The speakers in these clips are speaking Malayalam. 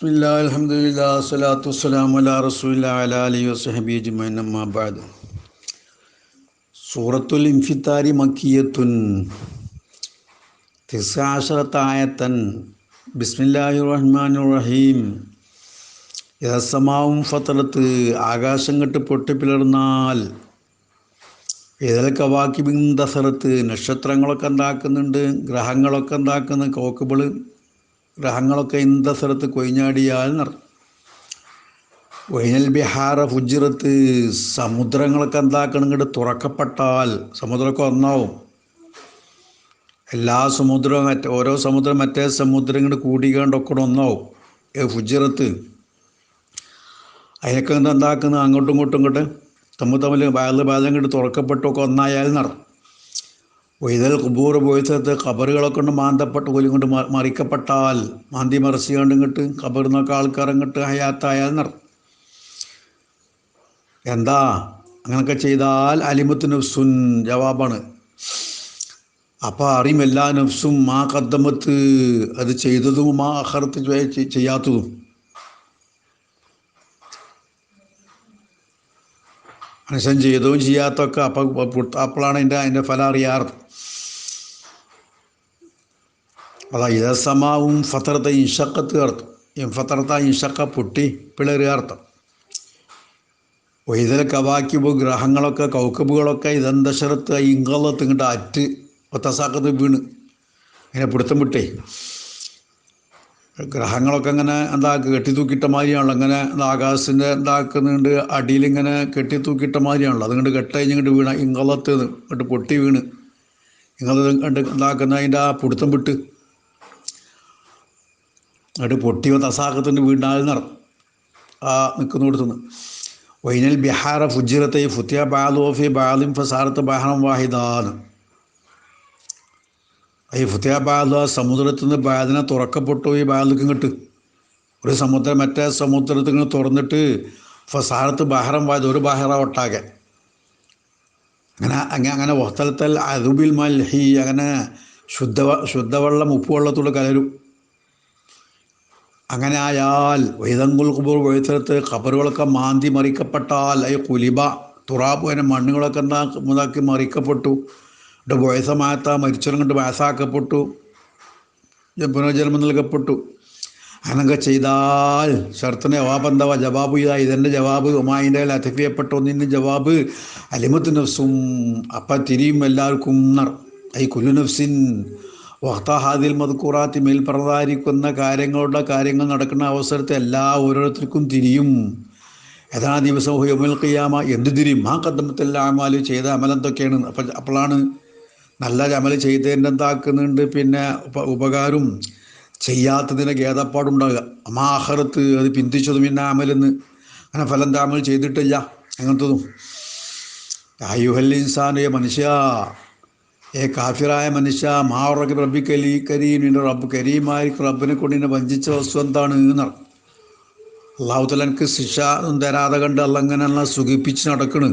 ബിസ്മില്ലാ അൽഹംദുലില്ലാ സ്വലാത്തു സൂറത്തുൽ ഇൻഫിത്താരി മക്കിയത്തുൻ തിസാശറത്തായത്തൻ ബിസ്മില്ലാഹിർ റഹ്മാനിർ റഹീം യഥസമാവും ഫത്തലത്ത് ആകാശം കെട്ട് പൊട്ടിപ്പിളർന്നാൽ ഏതൽ വാക്കി ബിന്ദസറത്ത് നക്ഷത്രങ്ങളൊക്കെ എന്താക്കുന്നുണ്ട് ഗ്രഹങ്ങളൊക്കെ എന്താക്കുന്നു കോക്കുകൾ ഗ്രഹങ്ങളൊക്കെ ഇന്തസറത്ത് കൊയിഞ്ഞാടിയാൽ നടക്കും വൈനൽ ബിഹാറ ഫുജിറത്ത് സമുദ്രങ്ങളൊക്കെ എന്താക്കണം ഇങ്ങോട്ട് തുറക്കപ്പെട്ടാൽ സമുദ്രമൊക്കെ ഒന്നാവും. എല്ലാ സമുദ്രവും മറ്റേ ഓരോ സമുദ്രം മറ്റേ സമുദ്രം ഇങ്ങോട്ട് കൂടിക്കാണ്ടൊക്കെ ഒന്നാവും. ഫുജിറത്ത്. അതിനൊക്കെ എന്താ എന്താക്കുന്നത് അങ്ങോട്ടും ഇങ്ങോട്ടും ഇങ്ങോട്ട് തമ്മിൽ തമ്മിൽ ബാല ബാലം ഇങ്ങോട്ട് തുറക്കപ്പെട്ടൊക്കെ ഒന്നായാൽ നട വൈതൽ കുബൂർ പോയത്ത് ഖബറുകളൊക്കെ കൊണ്ട് മാന്തപ്പെട്ട കൊല്ലം കൊണ്ട് മറിക്കപ്പെട്ടാൽ മാന്തി മറിച്ചുകൊണ്ട് ഇങ്ങോട്ട് ഖബറിന്നൊക്കെ ആൾക്കാർ ഇങ്ങോട്ട് ഹയാത്തായാൽ നട. എന്താ? അങ്ങനൊക്കെ ചെയ്താൽ അലിമത്ത് നഫ്സുൻ ജവാബാണ്. അപ്പോൾ അറിയും എല്ലാ നഫ്സും മാ കദ്ദമത്ത് അത് ചെയ്തതും മാ അഹർത്ത് ചെയ്യാത്തതും. മനുഷ്യൻ ചെയ്തതും ചെയ്യാത്തൊക്കെ അപ്പം അപ്പോഴാണ് അതിന്റെ അതിന്റെ ഫലം അറിയാറ്. അതാ ഇതസമാവും ഫത്തറത്ത ഇൻഷക്കത്ത് അർത്ഥം. ഫത്തറത്ത ഇൻഷക്ക പൊട്ടി പിളരുക അർത്ഥം. വൈതൽ കവാക്കിബ് ഗ്രഹങ്ങളൊക്കെ കൗക്കബുകളൊക്കെ ഇതന്തശരത്ത് ഇങ്കളത്ത് ഇങ്ങോട്ട് അറ്റ് ഒത്തസാക്കത്ത് വീണ്. ഇങ്ങനെ പിടുത്തം വിട്ടേ. ഗ്രഹങ്ങളൊക്കെ ഇങ്ങനെ എന്താ കെട്ടി തൂക്കിയിട്ട മാതിരിയാണല്ലോ എന്താ ആകാശത്തിന്റെ എന്താക്കുന്നുണ്ട് അടിയിൽ ഇങ്ങനെ കെട്ടി തൂക്കിയിട്ട മാതിരിയാണല്ലോ. അതുകൊണ്ട് കെട്ട് ഇങ്ങോട്ട് വീണ ഇങ്കളത്ത് ഇങ്ങോട്ട് പൊട്ടി വീണ്. ഇങ്ങനത്തെ കണ്ട് എന്താക്കുന്ന അതിന്റെ ആ പിടുത്തം വിട്ട്. എന്നിട്ട് പൊട്ടിയ തസാക്കത്തിന്റെ വീണ്ടാൽ നട ആ നിൽക്കുന്ന കൊടുത്തുനിന്ന് വൈനൽ ബിഹാറ ഫുജിറത്തെ ഫുത്തിയ ബാലോഫി ബാലിം ഫസാറത്ത് ബഹണം വാഹിദാന്. ഈ ഫുത്തിയ ബാല സമുദ്രത്തിൽ നിന്ന് ബാലിനെ തുറക്കപ്പെട്ടു ഈ ബാലിക്ക് ഇങ്ങോട്ട്. ഒരു സമുദ്രം മറ്റേ സമുദ്രത്തിൽ ഇങ്ങനെ തുറന്നിട്ട് ഫസാറത്ത് ബഹറം വായത് ഒരു ബഹറ ഒട്ടാകെ. അങ്ങനെ അങ്ങനെ അങ്ങനെ വസ്ത്രത്തൽ അതുബിൽ മൽഹി അങ്ങനെ ശുദ്ധ ശുദ്ധവെള്ളം ഉപ്പുവെള്ളത്തോട് കലരും. അങ്ങനെ ആയാൽ വൈതങ്കുൽ കുബൂർ വഴിത്തരത്ത് ഖബറുകളൊക്കെ മാന്തി മറിക്കപ്പെട്ടാൽ അയ കുലിബ തുറാബ് അതിനെ മണ്ണുകളൊക്കെ എന്താ മുതാക്കി മറിക്കപ്പെട്ടു. ഇവിടെ വയസ്സമായത്ത മരിച്ചവരും കൊണ്ട് വയസ്സാക്കപ്പെട്ടു. പുനർജന്മം നൽകപ്പെട്ടു. അങ്ങനൊക്കെ ചെയ്താൽ ശർത്തിന് ജവാബ് എന്താവാ? ജവാബ് ഇതാ ഇതെന്റെ ജവാബ്. ഉമായിന്റെ ചെയ്യപ്പെട്ട ഒന്നിന്റെ ജവാബ്. അലിമത്ത് നഫ്സും അപ്പം തിരിയും എല്ലാവർക്കും നർ ഐ കുലു നഫ്സിൻ വഹ്താഹാദിൽ മധുക്കൂറാത്തി മേൽ പ്രതാരിക്കുന്ന കാര്യങ്ങളുടെ കാര്യങ്ങൾ നടക്കുന്ന അവസരത്തെ എല്ലാ ഓരോരുത്തർക്കും തിരിയും. ഏതാ ദിവസം ഹുയമുൽ ഖിയാമ? എന്ത് തിരിയും? ആ കദ്ദമത്തെല്ലാം ആമാൽ ചെയ്ത അമലെന്തൊക്കെയാണ് അപ്പം അപ്പോഴാണ് നല്ല അമൽ ചെയ്തതിന്റെ എന്താക്കുന്നുണ്ട് പിന്നെ ഉപകാരം ചെയ്യാത്തതിന്റെ ഖേദപ്പാടുണ്ടാകുക അമാഹറത്ത് അത് പിന്തിച്ചതും പിന്നെ അമലെന്ന്. അങ്ങനെ ഫലം താമൽ ചെയ്തിട്ടില്ല. അങ്ങനത്തതും ആയുഹൽ മനുഷ്യ. ഏ കാഫിറായ മനുഷ്യ മാറക്ക് റബ്ബി കലി കരീം നിന്റെ റബ്ബ് കരീമായിരിക്കും റബ്ബിനെ കൊണ്ട് നിന്നെ വഞ്ചിച്ച വസ്തു എന്താണ് എന്നാണ് അള്ളാഹുത്തല എനിക്ക് ശിക്ഷ തരാതെ കണ്ട് അല്ലങ്ങനെയുള്ള സുഖിപ്പിച്ച് നടക്കണ്.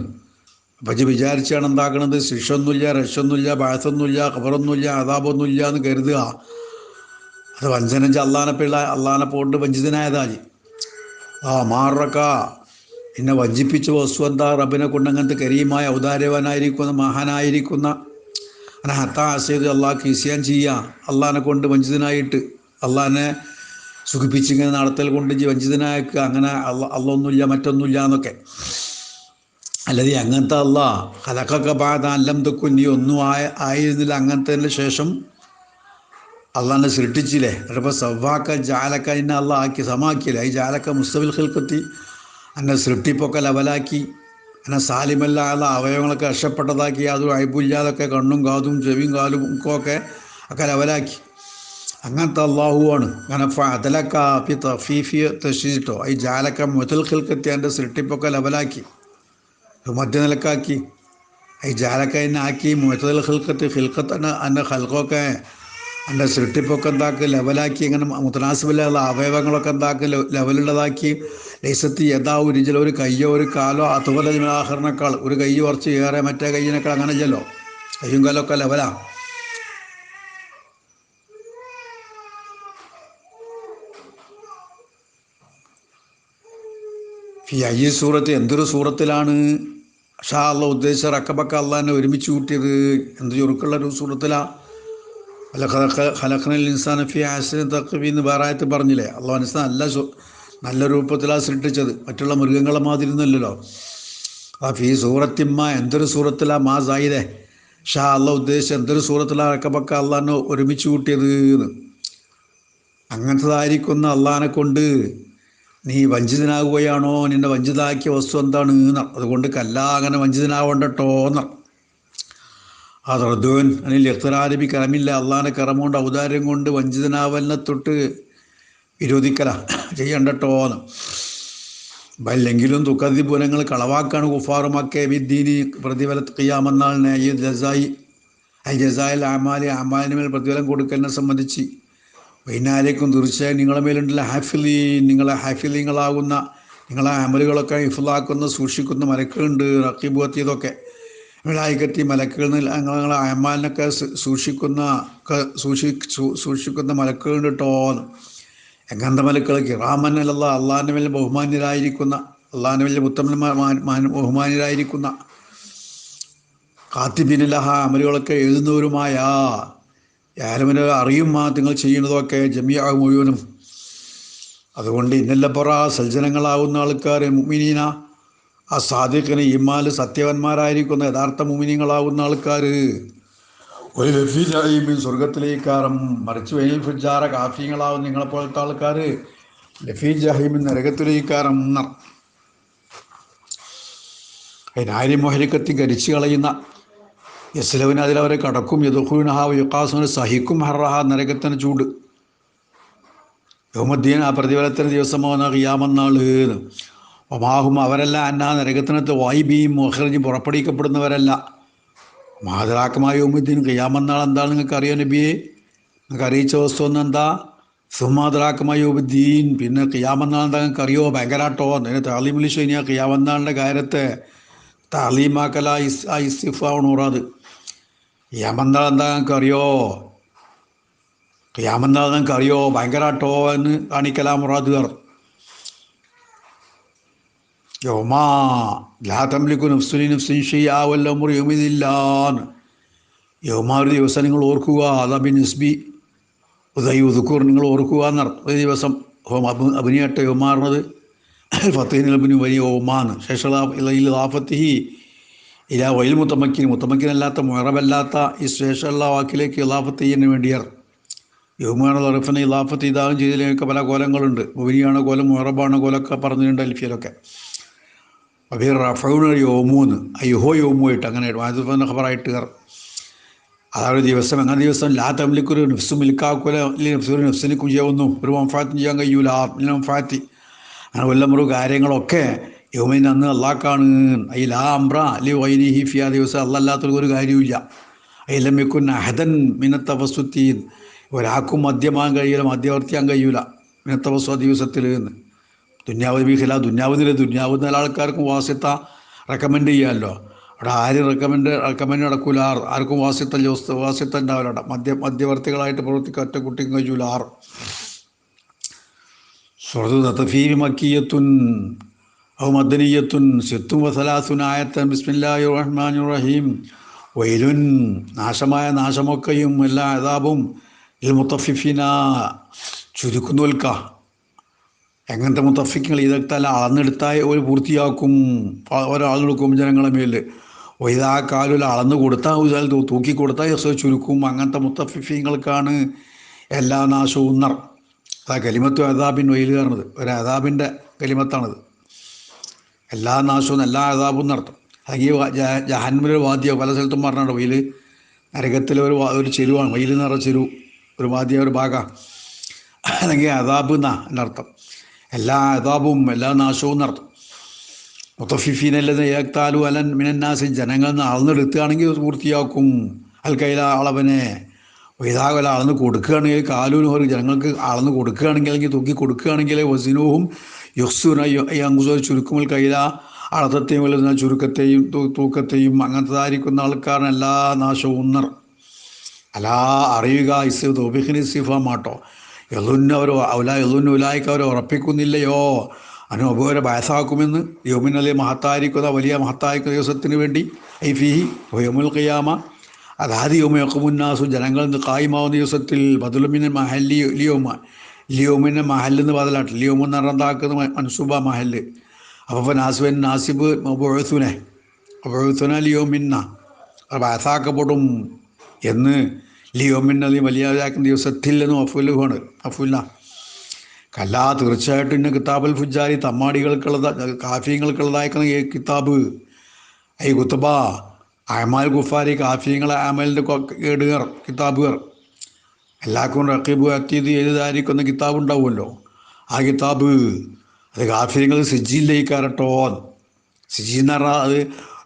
അപ്പം ഇജ്ജ് വിചാരിച്ചാണ് എന്താക്കണത്? ശിക്ഷ ഒന്നുമില്ല രക്ഷൊന്നുമില്ല ബാസൊന്നുമില്ല ഖബറൊന്നുമില്ല അതാപൊന്നുമില്ല എന്ന് കരുതുക. അത് വഞ്ചനഞ്ച് അള്ളാനെ പിള്ള അള്ളാനെ പോണ്ട് വഞ്ചിതനായതാജി ആ മാറക്ക എന്നെ വഞ്ചിപ്പിച്ച വസ്തു എന്താ? റബ്ബിനെ കൊണ്ട് അങ്ങനത്തെ കരീമായ ഔദാര്യവാനായിരിക്കുന്ന മഹാനായിരിക്കുന്ന ഹത്ത ആശയത് അള്ളാഹ് കിസിയാൻ ചെയ്യുക അള്ളാഹിനെ കൊണ്ട് വഞ്ചിതനായിട്ട് അള്ളാഹിനെ സുഖിപ്പിച്ചിങ്ങനെ നടത്തൽ കൊണ്ട് വഞ്ചിതനാക്കുക അങ്ങനെ അള്ള അള്ളൊന്നുമില്ല മറ്റൊന്നുമില്ല എന്നൊക്കെ അല്ലാതെ അങ്ങനത്തെ അല്ല ഹലക്കൊക്കെ ബാധ അല്ലം തൊക്കും നീ ഒന്നും ആയ ആയിരുന്നില്ല അങ്ങനത്തെ ശേഷം അള്ളാഹിനെ സൃഷ്ടിച്ചില്ലേ എന്നിട്ടിപ്പോൾ സവ്വാക്ക ജാലക്ക എന്നെ അള്ള ആക്കി സമാക്കിയില്ലേ ഈ ജാലക്ക മുസ്തബിൽ ഖൽക്കത്തി അങ്ങനെ സൃഷ്ടിപ്പൊക്കെ ലെവലാക്കി എന്നെ സാലിമല്ലാതെ അവയവങ്ങളൊക്കെ രക്ഷപ്പെട്ടതാക്കി അത് അയപ്പില്ലാതൊക്കെ കണ്ണും കാതും ചെവിയും കാലും ഒക്കെ ഒക്കെ ലവലാക്കി അങ്ങനത്തെ അള്ളാഹുവാണ് അങ്ങനെ അതിലൊക്കെ ഫി തഫീഫി തശിച്ചിട്ടോ ഈ ജാലക്ക മുതൽ ഖിൽക്കത്തി എന്റെ സൃഷ്ടിപ്പൊക്കെ ലവലാക്കി. മധ്യനിലക്കാക്കി. ഈ ജാലക്കതിനെ ആക്കി മുതൽ ഖിൽക്കത്ത് ഖിൽക്കത്ത് എന്റെ ഹൽക്കൊക്കെ എന്റെ സൃഷ്ടിപ്പൊക്കെ എന്താക്കി ലെവലാക്കി. ഇങ്ങനെ മുത്തനാസിബിലുള്ള അവയവങ്ങളൊക്കെ എന്താക്കി ലെവലുള്ളതാക്കി. ലൈസത്തി യഥാ ചില ഒരു കയ്യോ ഒരു കാലോ അതുപോലെ ആഹരണക്കാൾ ഒരു കൈ കുറച്ച് ഏറെ മറ്റേ കയ്യിനേക്കാൾ അങ്ങനെ ചെല്ലോ കയ്യും കാലൊക്കെ ലെവലാ ഈ സൂറത്ത് എന്തൊരു സൂറത്തിലാണ്? ഷാ അള്ള ഉദ്ദേശിച്ച റക്കബക്ക അള്ളാഹിനെ ഒരുമിച്ച് കൂട്ടിയത്. എന്ത് ചുരുക്കുള്ള ഒരു സൂറത്തിലാ. അല്ല ഖലഖനൽ ഇൻസാൻ ഫി ആസിൻ തക്വി എന്ന് വേറായത്ത് പറഞ്ഞില്ലേ? അള്ളാഹ് ഇൻസാൻ നല്ല സു- നല്ല രൂപത്തിലാണ് സൃഷ്ടിച്ചത്. മറ്റുള്ള മൃഗങ്ങളെ മാതിരി ഒന്നുമല്ലല്ലോ ആ ഫീ സൂറത്തിമ്മ എന്തൊരു സൂറത്തിലാ മാ സായിദേ ഷാ അള്ള ഉദ്ദേശിച്ച എന്തൊരു സൂറത്തിലാ അക്കപ്പക്ക അള്ളാഹനെ ഒരുമിച്ച് കൂട്ടിയത് എന്ന്. അങ്ങനത്തതായിരിക്കുന്ന അള്ളഹാനെ കൊണ്ട് നീ വഞ്ചിതനാകുകയാണോ? നിന്നെ വഞ്ചിതാക്കിയ വസ്തു എന്താണ് എന്ന്. അതുകൊണ്ട് കല്ലാ അങ്ങനെ വഞ്ചിതനാവണ്ടട്ടോ എന്ന്. ആ റദ്ദുവൻ അതിൽ എത്ര കറമില്ല അള്ളാഹിന്റെ കറം കൊണ്ട് ഔദാര്യം കൊണ്ട് വഞ്ചിതനാവലിനെ തൊട്ട് വിരോധിക്കല. ചെയ്യണ്ടട്ടോ എന്ന്. വല്ലെങ്കിലും തുക്കതിപുരങ്ങൾ കളവാക്കാണ് കുഫാറുമൊക്കെ വിദ്ദീനി പ്രതിഫല കയ്യാമെന്നാളിനെ ഈ ജസായി ഐ ജസായിൽ ആമാലി ആമാലിന് മേൽ പ്രതിഫലം കൊടുക്കലിനെ സംബന്ധിച്ച്. വൈനാലേക്കും തീർച്ചയായും നിങ്ങളെ മേലുണ്ടല്ല. ഹാഫിലി നിങ്ങളെ ഹാഫിലിങ്ങളാകുന്ന നിങ്ങളെ അമലുകളൊക്കെ ഹിഫിലാക്കുന്ന സൂക്ഷിക്കുന്ന മലക്കുകളുണ്ട് റക്കീബുവത്തിയതൊക്കെ വിളായിക്കത്തി മലക്കുകൾ നിങ്ങളെ അമാലിനൊക്കെ സൂ- സൂക്ഷിക്കുന്ന സൂക്ഷി സൂക്ഷിക്കുന്ന മലക്കുകളുണ്ട് കേട്ടോ എങ്ങനത്തെ മലക്കൾ കിറാമൻ അല്ല അള്ളാഹിന്റെ മേലെ ബഹുമാന്യരായിരിക്കുന്ന അള്ളാഹിന്റെ മേലെ ഉത്തമന്മാർ ബഹുമാന്യരായിരിക്കുന്ന കാത്തിബിനിലഹ അമലുകളൊക്കെ എഴുതുന്നവരുമായ ആലമിനെ അറിയും മാ നിങ്ങൾ ചെയ്യുന്നതൊക്കെ ജമിയ മുഴുവനും. അതുകൊണ്ട് ഇന്നല്ലപ്പുറ സജ്ജനങ്ങളാവുന്ന ആൾക്കാർ മുമിനീന ആ സാദിഖിന് ഇമാൽ സത്യവന്മാരായിരിക്കുന്ന യഥാർത്ഥ മുമിനിങ്ങളാവുന്ന ആൾക്കാർ ഒരു ലഫി ജഹീമിൻ സ്വർഗത്തിലേക്കാറും മറിച്ച് വെയിൽ ഫുജാറ കാഫിങ്ങളാവും നിങ്ങളെപ്പോലത്തെ ആൾക്കാർ ലഫീ ജഹീമിൻ നരകത്തിലേക്കാറും അതിനാരി മൊഹരിക്കത്തി കരിച്ചു കളയുന്ന. യസ്ലവിന് അതിലവരെ കടക്കും. യദുഹുനഹ യുക്കാസുന് സഹിക്കും ഹർറഹ നരകത്തിന് ചൂട്. യോമദ്ദീൻ ആ പ്രതിഫലത്തിന് ദിവസമാവുന്ന ഖിയാമെന്നാൾ ഒമാഹും അവരല്ല അന്നാ നരകത്തിനകത്ത് വായിബിയും മൊഹറിഞ്ഞ് പുറപ്പെടുവിക്കപ്പെടുന്നവരല്ല. മാതരാക്കമായ ഉമ്മദ്ദീൻ ഖിയാമെന്നാൾ എന്താണ് നിങ്ങൾക്ക് അറിയാം നബിയെ? നിങ്ങൾക്ക് അറിയിച്ച വസ്തു ഒന്ന് എന്താ? സുമാതാക്കമായ ഉമ്മദ്ദീൻ പിന്നെ ഖിയാമെന്നാൾ എന്താ നിങ്ങൾക്ക് അറിയോ ഭയങ്കരാട്ടോ. അതിന് താലീമുലി ഷൈനിയ ഖിയാമെന്നാളിന്റെ കാര്യത്തെ താലീമാക്കല ഇസ് ആ ഇസ്തിഫാവണൂറാത് ഖിയാമെന്നാൾ എന്താ നിങ്ങൾക്ക് അറിയോ ഖിയാമെന്നാൾ നിങ്ങൾക്ക് അറിയോ ഭയങ്കരാട്ടോ എന്ന് കാണിക്കലാ മുറാദുകാർ. യോമാ യോമാ ഒരു ദിവസം നിങ്ങൾ ഓർക്കുക അതാബി നിസ്ബി. ഉദയ് ഉദുക്കൂർ നിങ്ങൾ ഓർക്കുക എന്നർത്ഥം. ഒരു ദിവസം ഹോം അബു അഭിനയട്ടെ യോമാറിനത് ഫത്തീനിലബിന് വലിയ ഓമാന്ന് ശേഷ ലാഫത്തിഹി ഇല വൈൽ മുത്തമ്മക്കിന് മുത്തമ്മക്കിനല്ലാത്ത മുറബല്ലാത്ത ഈ ശേഷമുള്ള വാക്കിലേക്ക് ഇലാഫത്ത് വേണ്ടിയർ യോമാണ് ലറഫിനെ ഇലാഫത്ത് ഇതാകും ചെയ്തതിലേക്ക് പല കോലങ്ങളുണ്ട്. മുബിനിയാണ് കോലം മുറബാണ് കോലമൊക്കെ പറഞ്ഞിട്ടുണ്ട് അൽഫിയിലൊക്കെ അബീർ റഫൗണർ യോമൂന്ന് അയ്യോ യോമുമായിട്ട് അങ്ങനെ വാജിഫിന്റെ ഖബറായിട്ട് കയറും. അതൊരു ദിവസം. അങ്ങനെ ദിവസം ലാ തമ്മിലേക്കൊരു നഫ്സു മിൽക്കാക്കൂല നഫ്സു നഫ്സിന് കുയ്യാവുന്നു ഒരു മംഫാത്തും ചെയ്യാൻ കഴിയൂല. ആത്മിന് മംഫാത്തി അങ്ങനെ വല്ലമറു കാര്യങ്ങളൊക്കെ യോമിൻ അന്ന് അള്ളാക്കാണ്. ഈ ലാ അംബ്ര അല്ലെ വൈനി ഹിഫി ആ ദിവസം അല്ലല്ലാത്തൊരു ഒരു കാര്യമില്ല അയിലമ്മിക്കുന്ന അഹദൻ മിനത്തവസ്തുത്തീൻ ഒരാൾക്കും മദ്യമാകാൻ കഴിയില്ല മധ്യവർത്തിയാൻ കഴിയൂല. മിനത്തവസ്തു ആ ദിവസത്തിൽ എന്ന്. ദുന്യാവ് ബിഹില ദുന്യാവുന്നില്ല ദുന്യാവ് നല്ല ആൾക്കാർക്കും വാസ്യത്ത റെക്കമെൻഡ് ചെയ്യാമല്ലോ അവിടെ ആരും റെക്കമെൻഡ് റെക്കമെൻഡ് നടക്കൂല? ആർ ആർക്കും വാസ്യത്ത വാസ്യത്ത ഉണ്ടാവില്ല അവിടെ. മധ്യ മധ്യവർത്തികളായിട്ട് പ്രവർത്തിക്കാൻ ഒറ്റ കുട്ടിക്കും കഴിയൂല ആർ. സുഹൃത്ത് തത്തഫീൽ മക്കിയത്തുൻ ഔ മദനീയത്തുൻ സിത്തും വസലാസുൻ ആയത്തൻ ബിസ്മില്ലാഹി റഹ്മാൻ റഹീം. വൈലുൻ നാശമായ നാശമൊക്കെയും എല്ലാ അതാപും ഇൽ മുത്തഫിഫിന ചുരുക്കുന്നുൽക്ക. എങ്ങനത്തെ മുത്തഫിക്കുകൾ ഇതെടുത്താൽ അളന്നെടുത്താൽ ഒരു പൂർത്തിയാക്കും. ഒരാൾ കൊടുക്കും ജനങ്ങളെ മേൽ. ഒരിതാ കാലിൽ അളന്ന് കൊടുത്താൽ ഒരാൾ തൂക്കി കൊടുത്താൽ യസോ ചുരുക്കും. അങ്ങനത്തെ മുത്തഫിഫീങ്ങൾക്കാണ് എല്ലാ നാശവും നർ അതാ കലിമത്തു അതാബിൻ വെയിൽ കയറുന്നത് ഒരു അതാബിന്റെ കലിമത്താണിത് എല്ലാ നാശവും എല്ലാ അതാബും നടത്തും അല്ലെങ്കിൽ ജഹാൻമിലൊരു വാദ്യ പല സ്ഥലത്തും പറഞ്ഞാണ് വെയിൽ നരകത്തിലെ ഒരു ഒരു ചെരുവാണ്. വെയിൽ നിറ ഒരു വാദ്യ ഒരു ഭാഗ. അല്ലെങ്കിൽ അതാബ് എന്നാ എന്നർത്ഥം എല്ലാ അതാപവും എല്ലാ നാശവും നടത്തും. മുത്തഫിഫീനല്ലത് ഏക്താലു അലൻ മിനന്നാസ് ജനങ്ങളിൽ നിന്ന് അളന്നെടുക്കുകയാണെങ്കിൽ അത് പൂർത്തിയാക്കും. അൽ കൈല അളവനെ. വൈതാകല അളന്ന് കൊടുക്കുകയാണെങ്കിൽ കാലൂന് ഒരു ജനങ്ങൾക്ക് അളന്ന് കൊടുക്കുകയാണെങ്കിൽ അല്ലെങ്കിൽ തൂക്കി കൊടുക്കുകയാണെങ്കിൽ വസിനൂഹും യുസുന യങ്സോ ചുരുക്കുമൽ കൈല അളത്തത്തെയും വലുതുന്ന ചുരുക്കത്തെയും തൂക്കത്തെയും അങ്ങനത്തതായിരിക്കുന്ന ആൾക്കാരൻ എല്ലാ നാശവും ഉന്നർ അലാ അറിയുക ഇസ് തോബിഹിന് സിഫ മാട്ടോ. എളുന്ന അവർ ഔല എളുന്ന ഉലായിക്ക് അവർ ഉറപ്പിക്കുന്നില്ലയോ? അനുഭവരെ വയസ്സാക്കുമെന്ന് യോമിനലെ മഹത്തായിരിക്കുന്ന വലിയ മഹത്തായിരിക്കുന്ന ദിവസത്തിന് വേണ്ടി ഐ ഫിഹി യോമുൽ ഖിയാമ. അതാത് യോമയൊക്കുമുന്നാസു ജനങ്ങൾ നിന്ന് കായ്മാവുന്ന ദിവസത്തിൽ ബദുലുമിന് മഹല്ലി ലിയോമ ലിയോമിന്റെ മഹല്ലെന്ന് ബദലാട്ട് ലിയോമെന്ന് പറഞ്ഞാക്കുന്ന മൻസൂബ മഹല്ല് അപ്പോൾ നാസുവൻ നാസിബ് ബൊഴുത്തുനെ ബൊഴുത്തുന ലിയോമിന്ന വയസ്സാക്കപ്പെടും എന്ന് വലിയതാക്കുന്ന ദിവസത്തിൽ എന്നും അഫുലുഹാണ് അഫുല്ല കല്ലാ തീർച്ചയായിട്ടും ഇന്ന കിതാബുൽ ഫുജാരി കാഫ്യങ്ങൾക്കുള്ളതായിരിക്കുന്ന ഈ കിതാബ്. ഐ കുത്തുബ അഹമാൽ ഗുഫാരി കാഫ്യങ്ങളെ അഹമലിന്റെ കേടുകർ കിതാബുകർ. എല്ലാവർക്കും റക്കീബ് അത്തീത് എഴുതായിരിക്കുന്ന കിതാബ് ഉണ്ടാവുമല്ലോ. ആ കിതാബ് അത് കാഫ്യങ്ങൾ സിജിയിലേക്കാരട്ടോ സിജി എന്ന് പറഞ്ഞാൽ അത്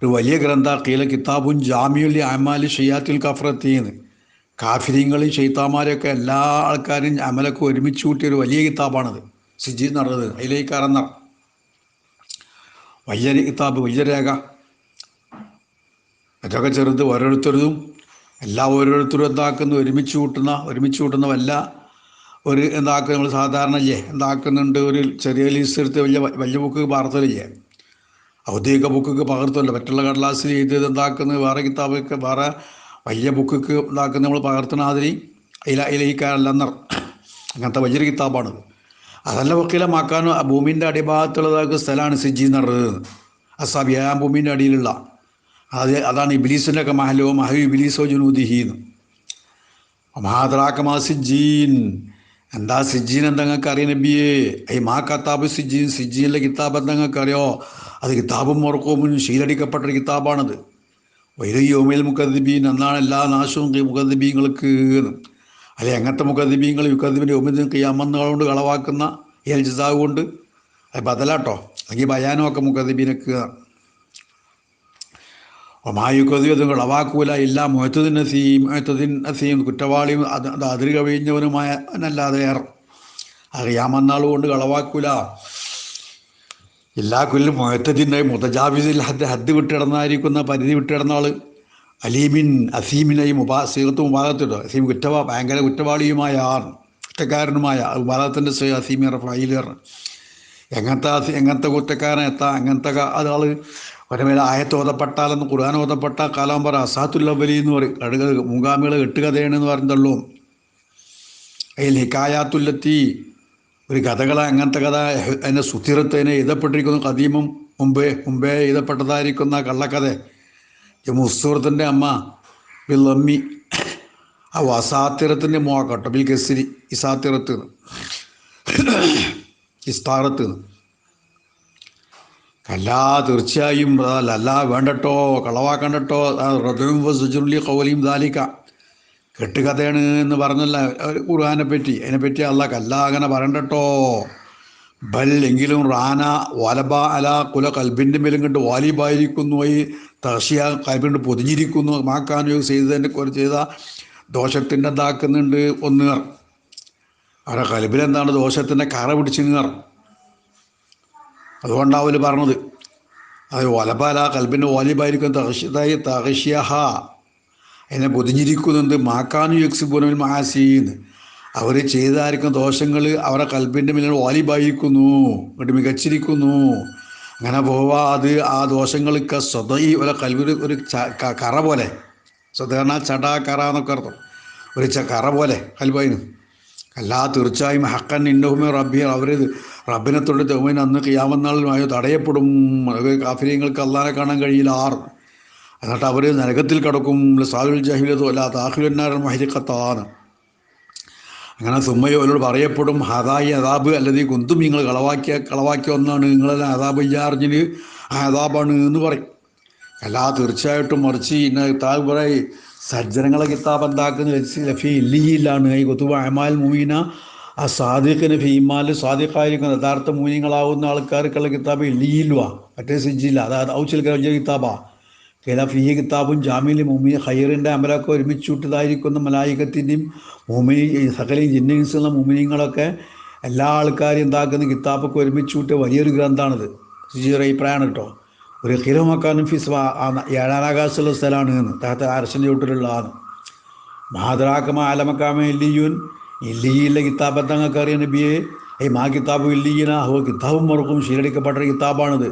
ഒരു വലിയ ഗ്രന്ഥ കീല കിതാബും ജാമ്യുല്ലി അഹമാലി ഷിയാത്തിൽ കഫറത്തീന്ന് കാഫിരിങ്ങളും ഷെയ്ത്താമാരെയൊക്കെ എല്ലാ ആൾക്കാരും അമലൊക്കെ ഒരുമിച്ച് കൂട്ടിയ ഒരു വലിയ കിതാബാണത്. സിജി എന്ന് പറഞ്ഞത്. വയ്യ കിതാബ് വലിയ രേഖ അതൊക്കെ ചെറുത് ഓരോരുത്തരും എല്ലാ ഓരോരുത്തരും എന്താക്കുന്നു? ഒരുമിച്ച് കൂട്ടുന്ന ഒരുമിച്ച് കൂട്ടുന്ന വല്ല ഒരു എന്താക്കുക നമ്മൾ സാധാരണ ഇല്ലേ? എന്താക്കുന്നുണ്ട്? ഒരു ചെറിയ ലീസ് എടുത്ത് വലിയ വലിയ ബുക്ക് പകർത്തലില്ലേ ഔദ്യോഗിക ബുക്കൊക്കെ പകർത്തല്ലോ മറ്റുള്ള കടലാസിൽ എഴുതിയത് എന്താക്കുന്നത് വേറെ കിതാബൊക്കെ വേറെ വലിയ ബുക്കൊക്കെ ഇതാക്കുന്ന നമ്മൾ പകർത്തുന്ന ഇല അതില അതിലേക്കാരല്ലെന്നർ അങ്ങനത്തെ വലിയൊരു കിതാബാണ് അതല്ല വക്കീലമാക്കാനും ആ ഭൂമിന്റെ അടിഭാഗത്തുള്ളതാക്കുന്ന സ്ഥലമാണ് സിജി എന്ന് പറയുന്നത് അസാബ് ഏഴാം ഭൂമിന്റെ അടിയിലുള്ള. അത് അതാണ് ഇബിലീസിന്റെ ഒക്കെ മഹലോ മഹു ഇബിലീസോ ജുനൂദിഹീന്ന് മഹാദ്രാക്കമാ സിജീൻ. എന്താ സിജീൻ എന്തെങ്ങൾക്ക് അറിയാം നബിയേ? ഐ മാ കത്താബ് സിജീൻ. സിജീനിലെ കിതാബ് എന്തെങ്ങൾക്ക് അറിയോ? അത് കിതാബും മുറക്കവും ശീലടിക്കപ്പെട്ടൊരു കിതാബാണത്. വൈരയോമേൽ മുഖദ്ദീബീൻ എന്നാണ് എല്ലാ നാശവും മുഖദ്ബീങ്ങൾക്ക് അല്ലെ അങ്ങനത്തെ മുഖദ്ബീങ്ങൾ യുഖദ്ബിന്റെ ഒമിതും കിയാമെന്നുകൊണ്ട് കളവാക്കുന്ന ഏൽ ജിസാവ് കൊണ്ട്. അത് ബദലാട്ടോ അല്ലെങ്കിൽ ബയാനൊക്കെ മുഖദ്ബീനക്ക് ഒമായുക്കതി അത് കളവാക്കൂല. ഇല്ല മുഹത്തതിൻ നസീം മുഹത്തതിൻ നസീം കുറ്റവാളിയും അത് അത് അതിര് കവിഞ്ഞവനുമായ അല്ലാതെ അറിയാമെന്നാളുകൊണ്ട് കളവാക്കൂല. എല്ലാ കൊല്ലും മുഹത്തതിന്റെ മുതജാബിദിൽ ഹദ് ഹദ് വിട്ടിടന്നായിരിക്കുന്ന പരിധി വിട്ടിടന്ന ആൾ അലീമിൻ അസീമിനെയും മുബാ സീറത്തും മുബാദത്തിട്ടോ അസീം കുറ്റവാ ഭയങ്കര കുറ്റവാളിയുമായ ആർ കുറ്റക്കാരനുമായ മുബാദത്തിന്റെ സ്വയം അസീമിയർ ഫൈലർ എങ്ങനത്തെ എങ്ങനത്തെ കുറ്റക്കാരൻ എത്താ അങ്ങനത്തെ അതാൾ ഒരമേല ആയത്ത് ഓതപ്പെട്ടാലെന്ന് ഖുർആൻ ഓതപ്പെട്ട കാലാം പറ അസാത്തുല്ലബലി എന്ന് പറയും. കടുക മുങ്കാമികൾ എട്ടുകഥയാണെന്ന് പറഞ്ഞല്ലോ അതിൽ ഹിക്കായാത്തുല്ലത്തി ഒരു കഥകളെ അങ്ങനത്തെ കഥ അതിനെ സുത്തിറത്തതിനെ എഴുതപ്പെട്ടിരിക്കുന്നു. കദീമും മുമ്പേ മുമ്പേ എഴുതപ്പെട്ടതായിരിക്കുന്ന കള്ളക്കഥ. മുസ്തൂറത്തിന്റെ അമ്മ ബിൽ അമ്മി ആ വസാത്തിറത്തിന്റെ മോക്കട്ടോ ബിൽ കെസിരി ഇസാത്തിറത്ത് ഇസ്താറത്ത് അല്ല തീർച്ചയായും അല്ല വേണ്ടട്ടോ കളവാക്കണ്ടട്ടോ. ഹൃദയം കൗലിയും ദാലിക്ക കെട്ടുകഥയാണ് എന്ന് പറഞ്ഞല്ല ഖുർആാനെ പറ്റി. അതിനെപ്പറ്റി അല്ല കല്ല അങ്ങനെ പറയണ്ടട്ടോ. ബൽ എങ്കിലും റാന വലബ അല കുല കൽബിന്റെ മേലും കണ്ട് വാലിബായിരിക്കുന്നു. ഈ തർഷിയ കൽബിണ്ട് പൊതിഞ്ഞിരിക്കുന്നു. മാക്കാൻ ചെയ്തതിന്റെ ചെയ്ത ദോഷത്തിന്റെ ഒന്ന് അവിടെ കൽബിലെന്താണ് ദോഷത്തിന്റെ കറ പിടിച്ച് നീർ. അതുകൊണ്ടാണ് അവർ പറഞ്ഞത്. അത് വലബ അല കൽബിന്റെ വാലിബായിരിക്കും തഹഷിതായി തഹഷ്യഹ. അതിനെ പൊതിഞ്ഞിരിക്കുന്നുണ്ട് മാക്കാനു യക്സിബുനൽ മാസീന്ന് അവർ ചെയ്തായിരിക്കുന്ന ദോഷങ്ങൾ അവരുടെ കൽപ്പിന്റെ മുന്നിൽ വാലിബായിരിക്കുന്നു എന്നിട്ട് മികച്ചിരിക്കുന്നു. അങ്ങനെ പോവാ അത് ആ ദോഷങ്ങൾക്ക് സ്വതയി ഒരു കൽവിൽ ഒരു കറ പോലെ. സാധാരണ ചട കറ എന്നൊക്കെ അർത്ഥം. ഒരു ച കറ പോലെ കൽബായിന്. അല്ലാ തീർച്ചയായും ഹക്കൻ ഇന്നഹുമേ റബ്ബി. അവർ റബ്ബിനെ തൊട്ട് തെമ്മൻ അന്ന് കിയാമെന്നാളുമായോ തടയപ്പെടും. കാഫര്യങ്ങൾക്ക് അല്ലാതെ കാണാൻ കഴിയില്ല. ആർ എന്നിട്ട് അവർ നരകത്തിൽ കടക്കും സാദുൽ ജഹിലതോ അല്ല താഹുലന്നാരൻ മഹിരിക്കത്താണ് അങ്ങനെ സുമ്മയോ അവരോട് പറയപ്പെടും ഹദായി അതാബ് അല്ലെങ്കിൽ കുന്തും നിങ്ങൾ കളവാക്കിയ കളവാക്കിയ ഒന്നാണ് നിങ്ങളെല്ലാം അതാബ് ആ അതാബാണ് എന്ന് പറയും. അല്ലാ തീർച്ചയായിട്ടും മറിച്ച് ഇന്ന താബ് പറയും സജ്ജനങ്ങളെ കിതാബ് എന്താക്കുന്ന ലഫി ഇല്ലിയിലാണ് ഈ കൊത്തുബ അമാൽ മുമീന ആ സാദിഖിന് ഫീമാൽ സാദിഖായിരിക്കുന്ന യഥാർത്ഥ മൂല്യങ്ങളാവുന്ന ആൾക്കാർക്കുള്ള കിതാബ് ഇല്ലിയിലുവാ മറ്റേ സിജില്ല അതായത് ഔച്ചിൽ കിതാബാണ് കിതാബാ. കില ഫീ കിതാബും ജാമിൽ മുമി ഹൈറിന്റെ അമലൊക്കെ ഒരുമിച്ച് വിട്ടതായിരിക്കുന്ന മലായികത്തിന്റെയും മുമി സകലയും ജിന്നിൻസുള്ള മുമിനിങ്ങളൊക്കെ എല്ലാ ആൾക്കാരും എന്താക്കുന്ന? കിതാബൊക്കെ ഒരുമിച്ച് വിട്ട് വലിയൊരു ഗ്രന്ഥമാണിത് സിജിയുടെ അഭിപ്രായമാണ് കേട്ടോ. ഒരു കിലോമക്കാനും ഫിസ് ഏഴാനാകാശമുള്ള സ്ഥലമാണ് എന്ന് താത്ത അരശന്റെ ചൂട്ടിലുള്ളതാണ് മാതറാക്കമ ആലമക്കാമ ഇല്ലിയൂൻ ഇല്ലിയിലെ കിതാബത്തങ്ങൾക്ക് അറിയാം നബിയെ? ഈ മാ കിതാബ് ഇല്ലീന ഹോ കിതാബും മറക്കും ശീലടിക്കപ്പെട്ട കിതാബാണിത്.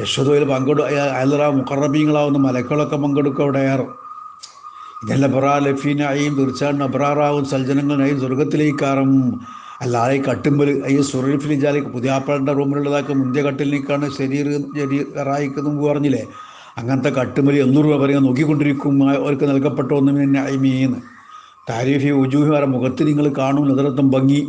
യശോദയിൽ പങ്കെടു അയലറ മുക്കറബീങ്ങളാവുന്ന മലക്കുകളൊക്കെ പങ്കെടുക്കും അവിടെ ഏറും. ഇതെല്ലാം ബറാ ലഫീനായും തീർച്ചയായിട്ടും അബ്രാറാവും സൽജനങ്ങളായും സ്വർഗത്തിലേക്കാറും. അല്ലാതെ ഈ കട്ടുമ്പൽ ഈ പുതിയ പുതിയാപ്പളുടെ റൂമിലുള്ളതാക്കി മുന്തിയ കട്ടിലേക്കാണ് ശരീർ ശരീറായിക്കുന്നു പറഞ്ഞില്ലേ? അങ്ങനത്തെ കട്ടുമലി എണ്ണൂറ് രൂപ പറയുക നോക്കിക്കൊണ്ടിരിക്കും. അവർക്ക് നൽകപ്പെട്ട ഒന്നും പിന്നെ അയ്മീന്ന് താരീഫി ഉജൂഹി വരെ മുഖത്ത് നിങ്ങൾ കാണും നിറത്തും ഭംഗി.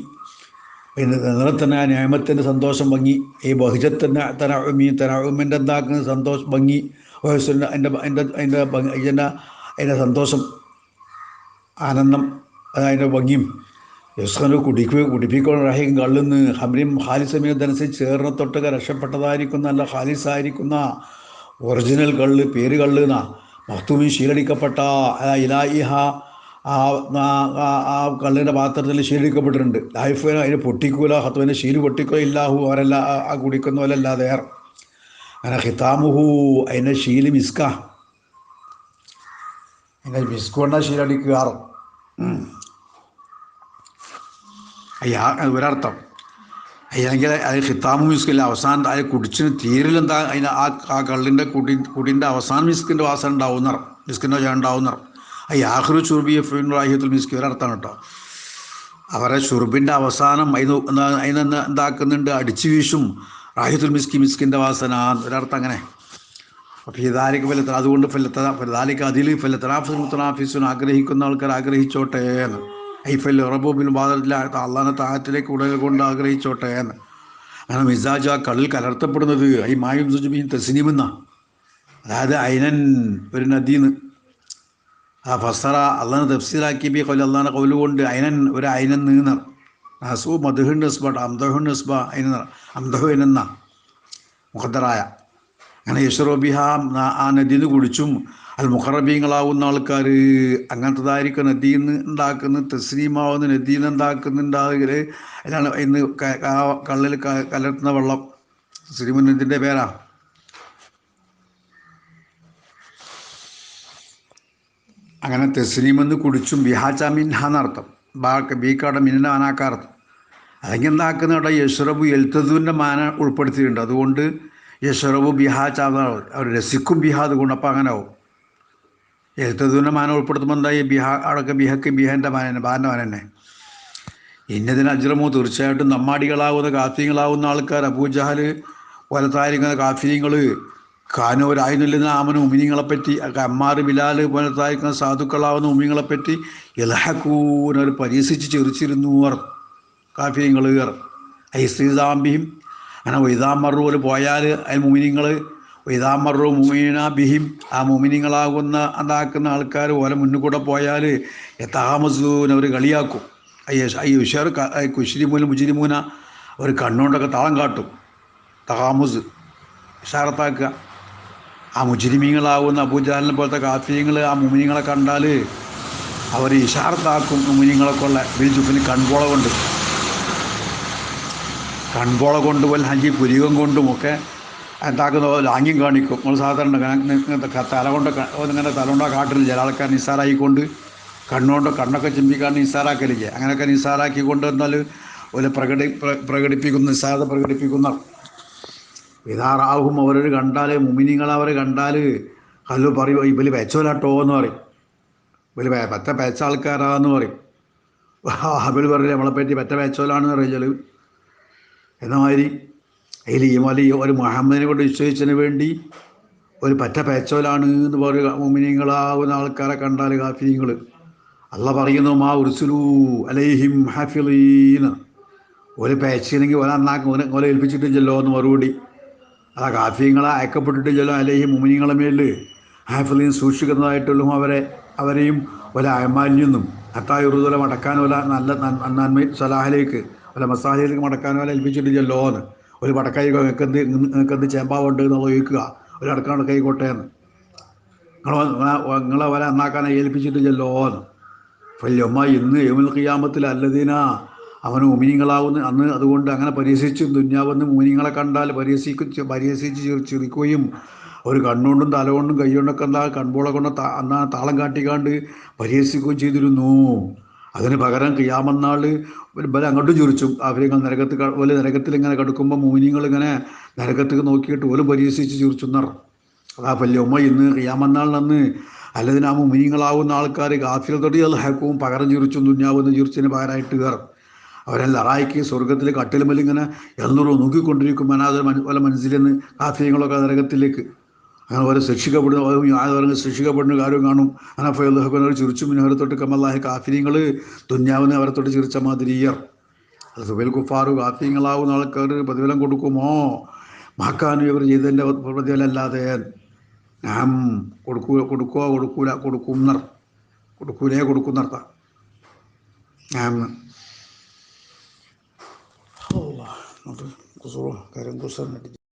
നിറത്തിന് ആ ന്യായമത്തിന്റെ സന്തോഷം ഭംഗി ഈ ബഹുജത്തിന്റെ തനമീ തനമിന്റെ എന്താക്കുന്ന സന്തോഷം ഭംഗി വയസ്സിന്റെ അതിന്റെ അതിന്റെ അതിന്റെ ഭംഗി അതിന്റെ അതിന്റെ സന്തോഷം ആനന്ദം അതിന്റെ ഭംഗിയും. യസ്ഖന് കുടിക്കുക കുടിപ്പിക്കണം റഹീം കള്ളുന്ന്. ഹംരിം ഹാലിസമീതനുസരിച്ച് ചേർന്ന തൊട്ടൊക്കെ രക്ഷപ്പെട്ടതായിരിക്കുന്ന അല്ല ഹാലിസായിരിക്കുന്ന ഒറിജിനൽ കള്ള് പേര് കള്ളുന്ന. മഹത്തൂമി ശീലടിക്കപ്പെട്ട ഇലാ ഇലായിഹ ആ ആ പാത്രത്തിൽ ശീലിക്കപ്പെട്ടിട്ടുണ്ട്. ലൈഫ് അതിന് പൊട്ടിക്കൂല ഹത്തുവിനെ ശീൽ പൊട്ടിക്കോ ഇല്ലാഹു അവരല്ല ആ കുടിക്കുന്ന പോലെ അല്ലാതെ അങ്ങനെ ഹിതാമുഹു അതിന്റെ ശീൽ മിസ്ക. അതിന്റെ മിസ്ക് കൊണ്ടാ ശീലടിക്കാറ് അയ്യാ ഒരർത്ഥം. അല്ലെങ്കിൽ അത് ഹിത്താമു മിസ്കില്ല അവസാനം അത് കുടിച്ചിന് തീരിലെന്താ അതിന് ആ ആ കള്ളിന്റെ കുടി കുടിന്റെ അവസാന മിസ്കിന്റെ വാസന ഉണ്ടാവുന്നർ മിസ്കിന്റെ ഉണ്ടാവുന്നർ യാഹ്റു ചുർബിയ ഫിൻ റാഹിയത്തുൽ മിസ്കി ഒരർത്ഥമാണ് കേട്ടോ. അവരെ ചുർബിന്റെ അവസാനം അതിന് അതിനെന്ന് എന്താക്കുന്നുണ്ട്? അടിച്ചു വീശും റാഹിത്തുൽ മിസ്കി മിസ്കിന്റെ വാസന ഒരർത്ഥം അങ്ങനെ. അപ്പോൾ ഇതാലിക്ക് ഫലത്ത അതുകൊണ്ട് ഫലത്ത ഫലതാലിക്ക് അതിൽ മുത്തനാഫീസിന് ആഗ്രഹിക്കുന്ന ആൾക്കാർ ആഗ്രഹിച്ചോട്ടെ എന്ന്. ഐഫൽ റബൂബിൽ ബാദറില്ല അള്ളാഹെ താഴത്തിലേക്ക് ഉടനെ കൊണ്ട് ആഗ്രഹിച്ചോട്ടെ എന്ന്. അങ്ങനെ മിസാജ് ആ കള്ളിൽ കലർത്തപ്പെടുന്നത് ഈ മായും സുജുബീൻ തസ്നീമെന്ന അതായത് അയനൻ ഒരു നദീന്ന്. ആ ഫസറ അള്ളാഹ് തഫ്സീലാക്കി ബി കൊല്ല അള്ളാഹെ കൊണ്ട് അയനൻ ഒരു അയനൻ നീന്നർ നസു മധുഹിൻ നസ്ബ അംദഹുൻ നസ്ബ അയനർ അംദഹു എന്ന മുഖദ്ദറായ അങ്ങനെ യശ്റോബിഹ ആ നദിന്ന് കുടിച്ചും അൽ മുഖറബീങ്ങളാവുന്ന ആൾക്കാർ അങ്ങനത്തതായിരിക്കും നദിയിൽ നിന്ന് ഉണ്ടാക്കുന്ന തസ്ലീമാവുന്ന നദിയിൽ നിന്ന് ഉണ്ടാക്കുന്നുണ്ടാകൽ അതിലാണ് ഇന്ന് കള്ളിൽ കലർത്തുന്ന വെള്ളം. ശ്രീമുന്നതിന്റെ പേരാ. അങ്ങനെ തെസ്ലീമെന്ന് കുടിച്ചും ബിഹാച്ചാമിൻഹ എന്നർത്ഥം. ബാക്ക് ബീക്കാടെ മിന്നെ അനാക്കാർത്ഥം അല്ലെങ്കിൽ എന്താക്കുന്ന അവിടെ യശ്റബു എൽത്തതുവിന്റെ മാന ഉൾപ്പെടുത്തിയിട്ടുണ്ട്. അതുകൊണ്ട് യഷറബു ബിഹാച്ച അവർ രസിക്കും ബിഹാ അതുകൊണ്ട് അപ്പോൾ അങ്ങനെ ആവും. എൽത്തതുവിന്റെ മാന ഉൾപ്പെടുത്തുമ്പോൾ എന്തായി? ബിഹാ അവിടെയൊക്കെ ബിഹക്ക് ബിഹാന്റെ മാന ബാന്റെ മാന തന്നെ. ഇന്നതിന് അജ്രമോ തീർച്ചയായിട്ടും നമ്മാടികളാവുന്ന കാഫ്യങ്ങളാവുന്ന ആൾക്കാർ അബൂജഹൽ വലത്തായിരിക്കുന്ന കാഫ്യങ്ങൾ കാനൂരായിരുന്നില്ലെന്ന ആമന ഉമിനിങ്ങളെപ്പറ്റി അമ്മാർ ബിലാൽ പോലത്തായിരിക്കുന്ന സാധുക്കളാവുന്ന ഉമിനിങ്ങളെപ്പറ്റി ഇലഹക്കൂനവർ പരിഹസിച്ച് ചെറിച്ചിരുന്നു കാഫ്യങ്ങൾ ഐ ശ്രീതാംബിയും അങ്ങനെ വൈതാമറു പോലെ പോയാൽ അതിൽ മുമിനിങ്ങൾ വൈതാമറു മുമീന ബിഹിം. ആ മുമിനിങ്ങളാകുന്ന അതാക്കുന്ന ആൾക്കാർ ഓലെ മുന്നിൽ കൂടെ പോയാൽ താമസൂൻ അവർ കളിയാക്കും. അയ്യ ഈ ഉഷാർ കുശിരിമൂല മുജിരിമൂന അവർ കണ്ണുകൊണ്ടൊക്കെ താളം കാട്ടും. താമസ് ഇഷാറത്താക്കുക. ആ മുജിരിമീങ്ങളാവുന്ന അബൂജാലിനെ പോലത്തെ കാഫിയങ്ങൾ ആ മുമിനിങ്ങളെ കണ്ടാൽ അവർ ഇഷാർത്താക്കും മുമിനിങ്ങളൊക്കെ ഉള്ള ബിൽ ജുഫിന് കൺപോള കൊണ്ട്. കൺപോള കൊണ്ട് വല്ല ഹഞ്ചി പുരികം കൊണ്ടുമൊക്കെ എന്താക്കുന്ന ലാംഗ്യം കാണിക്കും. നമ്മൾ സാധാരണ തല കൊണ്ട് ഇങ്ങനെ തല കൊണ്ടോ കാട്ടില്ല ചില ആൾക്കാർ നിസ്സാരായിക്കൊണ്ട് കണ്ണുകൊണ്ട് കണ്ണൊക്കെ ചിമ്പിക്കാണ്ട് നിസ്സാരാക്കലില്ലേ? അങ്ങനെയൊക്കെ നിസ്സാരാക്കി കൊണ്ടുവന്നാൽ ഒരു പ്രകടി പ്രകടിപ്പിക്കുന്ന നിസ്സാരത പ്രകടിപ്പിക്കുന്ന ഇതാറാഹും അവരൊരു കണ്ടാൽ മുമിനിങ്ങൾ അവർ കണ്ടാൽ കല്ലു പറയും ഇവൽ വെച്ചോലാട്ടോ എന്ന് പറയും. ഇവൽ പറ്റ പേച്ച ആൾക്കാരാന്ന് പറയും അവർ പറയില്ല നമ്മളെ പറ്റി വെച്ചോലാണെന്ന് അറിയിച്ചാൽ എന്നമാതിരി അതിൽ ഈ മല ഒരു മുഹമ്മദിനെ കൊണ്ട് വിശ്വസിച്ചതിന് വേണ്ടി ഒരു പറ്റ പേച്ചോലാണ് എന്ന് പറയുക മുമിനിങ്ങളാവുന്ന ആൾക്കാരെ കണ്ടാൽ കാഫിനിങ്ങൾ അല്ല പറയുന്നു മാ ഉർസുലു അലൈഹിം ഹാഫിളീന്ന് ഒരു പേച്ചിനെങ്കിൽ ഒരാ ഓനെ ഓലെ ഏൽപ്പിച്ചിട്ടില്ലല്ലോ എന്ന് മറുപടി. അതാ കാഫിയങ്ങളെ അയക്കപ്പെട്ടിട്ടില്ലല്ലോ ഈ മുമിനിങ്ങളെ മേലിൽ ഹാഫിലിയും സൂക്ഷിക്കുന്നതായിട്ടുള്ള അവരെ അവരെയും വല അയമാലിന്യൊന്നും അത്താ അത്തായുറുദല മടക്കാൻ വല നല്ല നന്മ സലാഹിലേക്ക് വല മസാഹിലേക്ക് മടക്കാൻ ഒല ഏൽപ്പിച്ചിട്ടില്ലല്ലോ എന്ന് ഒരു വടക്കായി നിങ്ങൾക്കെന്ത് നിങ്ങൾക്കെന്ത് ചേമ്പാവുണ്ട് എന്നുള്ള ചോദിക്കുക. ഒരു അടക്കാണ് കൈക്കോട്ടെ എന്ന്. നിങ്ങളെ നിങ്ങളെ വല എന്നാക്കാനെ ഏൽപ്പിച്ചിട്ടില്ലല്ലോ എന്ന് ഫല്യമ്മ ഇന്ന് യമുൽ ഖിയാമത്തിൽ അല്ലതിന അവന് ഉമിനിങ്ങളാവുന്ന അന്ന് അതുകൊണ്ട് അങ്ങനെ പരിഹസിച്ച് ദുന്യാവെന്ന് മുനിങ്ങളെ കണ്ടാൽ പരിഹസിക്കും പരിഹസിച്ച് ചിരിക്കുകയും ഒരു കണ്ണുകൊണ്ടും തലകൊണ്ടും കൈകൊണ്ടൊക്കെ എന്താ കൺപോളെ കൊണ്ട് അന്നാ താളം കാട്ടിക്കാണ്ട് പരിഹസിക്കുകയും ചെയ്തിരുന്നു. അതിന് പകരം കിയാമന്നാൾ ഒരു ബല അങ്ങോട്ടും ചുരിച്ചു അവരിങ്ങൾ നരകത്ത് വലിയ നരകത്തിൽ ഇങ്ങനെ കടുക്കുമ്പോൾ മൂനിങ്ങൾ ഇങ്ങനെ നരകത്തേക്ക് നോക്കിയിട്ട് ഓൽ പരീക്ഷിച്ച് ചുരിച്ചുന്നർ അതാ പല്ല് ഉമ്മ ഇന്ന് കിയാമന്നാളിനന്ന് അല്ലതിനാ മുമിനിങ്ങളാവുന്ന ആൾക്കാർ ഗാഫിൽ തൊടി അത് ഹക്കവും പകരം ചുരിച്ചും തുഞ്ഞാവുന്ന ചുരിച്ചിന് പകരമായിട്ട് കയറും അവരെല്ലാം ലറായിക്ക് സ്വർഗത്തിൽ കട്ടിലുമല്ല ഇങ്ങനെ എന്നുറോ നോക്കിക്കൊണ്ടിരിക്കും അനാഥ പല മനസ്സിലെന്ന് കാഫ്യങ്ങളൊക്കെ നരകത്തിലേക്ക്. അങ്ങനെ ഓരോ ശിക്ഷിക്കപ്പെടുന്ന യാതൊരു ശിക്ഷിക്കപ്പെടുന്ന കാര്യം കാണും. അങ്ങനെ ഫയൽഹക്കുന്ന ചിരിച്ചു മിനവരെ തൊട്ട് കമല്ലാഹി കാഫിരിങ്ങൾ തുഞ്ഞാവുന്ന അവരെ തൊട്ട് ചിരിച്ച മാതിരിയർ അത് സുബൽ കുഫാറു കാഫിങ്ങളാവുന്ന ആൾക്കാർ പ്രതിഫലം കൊടുക്കുമോ? മാക്കാനും ഇവർ ചെയ്തതിന്റെ പ്രതിഫലം അല്ലാതെ ഞാൻ കൊടുക്കുക കൊടുക്കുക കൊടുക്കൂല കൊടുക്കുന്നർ. കൊടുക്കൂലേ കൊടുക്കുന്നർത്ഥം ഞാൻ കാര്യം കുസറിനടി